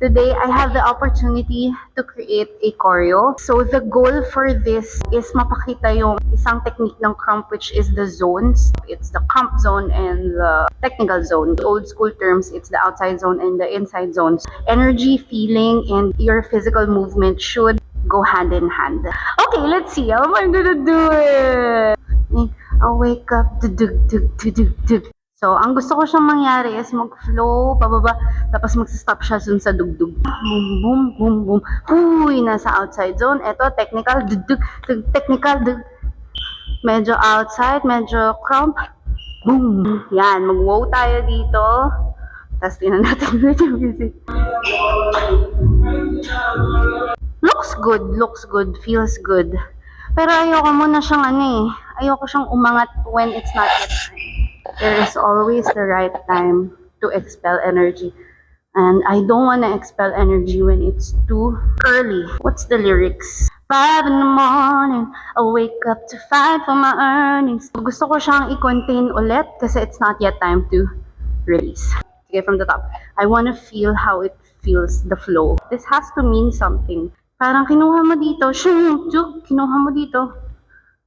Today, I have the opportunity to create a choreo. So, the goal for this is mapakita yung isang technique ng crump which is the zones. It's the crump zone and the technical zone. The old school terms, it's the outside zone and the inside zones. Energy, feeling, and your physical movement should go hand in hand. Okay, let's see. How am I gonna do it? I'll wake up. Dug, dug, dug, dug, dug. So, ang gusto ko siyang mangyari is mag-flow, pababa, tapos mag-stop siya dun sa dugdug. Boom, boom, boom, boom. Huy, nasa outside zone. Ito, technical, dug, dug, technical, dug. Medyo outside, medyo crump. Boom. Yan, mag-wow tayo dito. Tapos tingnan natin medyo busy. Looks good, looks good, feels good. Pero ayoko muna siyang ano eh. Ayoko siyang umangat when it's not yet time. There is always the right time to expel energy. And I don't want to expel energy when it's too early. What's the lyrics? Five in the morning, I wake up to fight for my earnings. Gusto ko siyang i-contain ulit kasi it's not yet time to release. Okay, from the top. I want to feel how it feels, the flow. This has to mean something. Parang kinuha mo dito, juk, kinuha mo dito.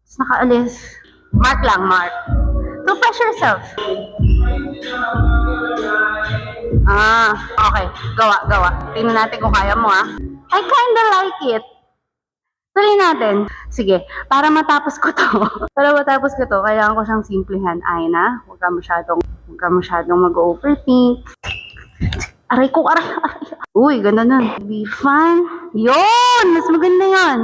Tapos nakaalis. Mark lang, mark. Don't push yourself. Ah, okay. Gawa, gawa. Tingnan natin kung kaya mo, ah. I kinda like it. Tuloy natin. Sige, para matapos ko to. para matapos ko to, kailangan ko siyang simplihan. Ay na, huwag ka masyadong, huwag ka masyadong mag-overthink. Aray ko, aray, aray. Uy, ganda nun. Be fun. Yun! Mas maganda yan.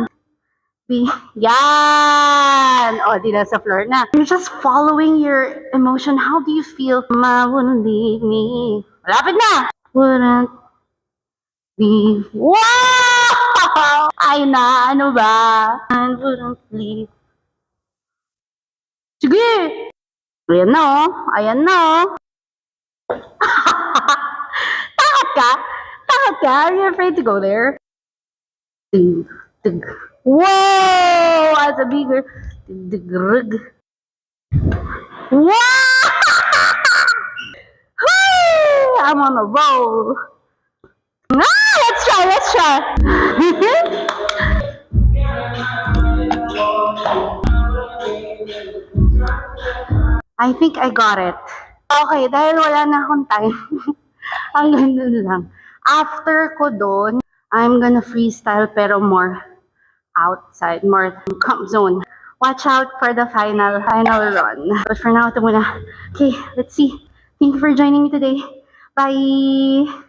Yan! O, di na sa floor na. You're just following your emotion. How do you feel? Ma wouldn't leave me. Malapit na! Wouldn't leave. Wow! Ay na, ano ba? And wouldn't leave. Sige! Ayan na, oh. Ayan na, oh. Takot ka? Takot ka? Are you afraid to go there? Tug, tug. Whoa! As a bigger. Rug. I'm on a roll. Ah, let's try, let's try. I think I got it. Okay, dahil wala na akong time. Hanggang dun lang. After ko doon, I'm gonna freestyle pero more outside, more comp zone. Watch out for the final, final run. But for now, ito muna. Okay, let's see. Thank you for joining me today. Bye!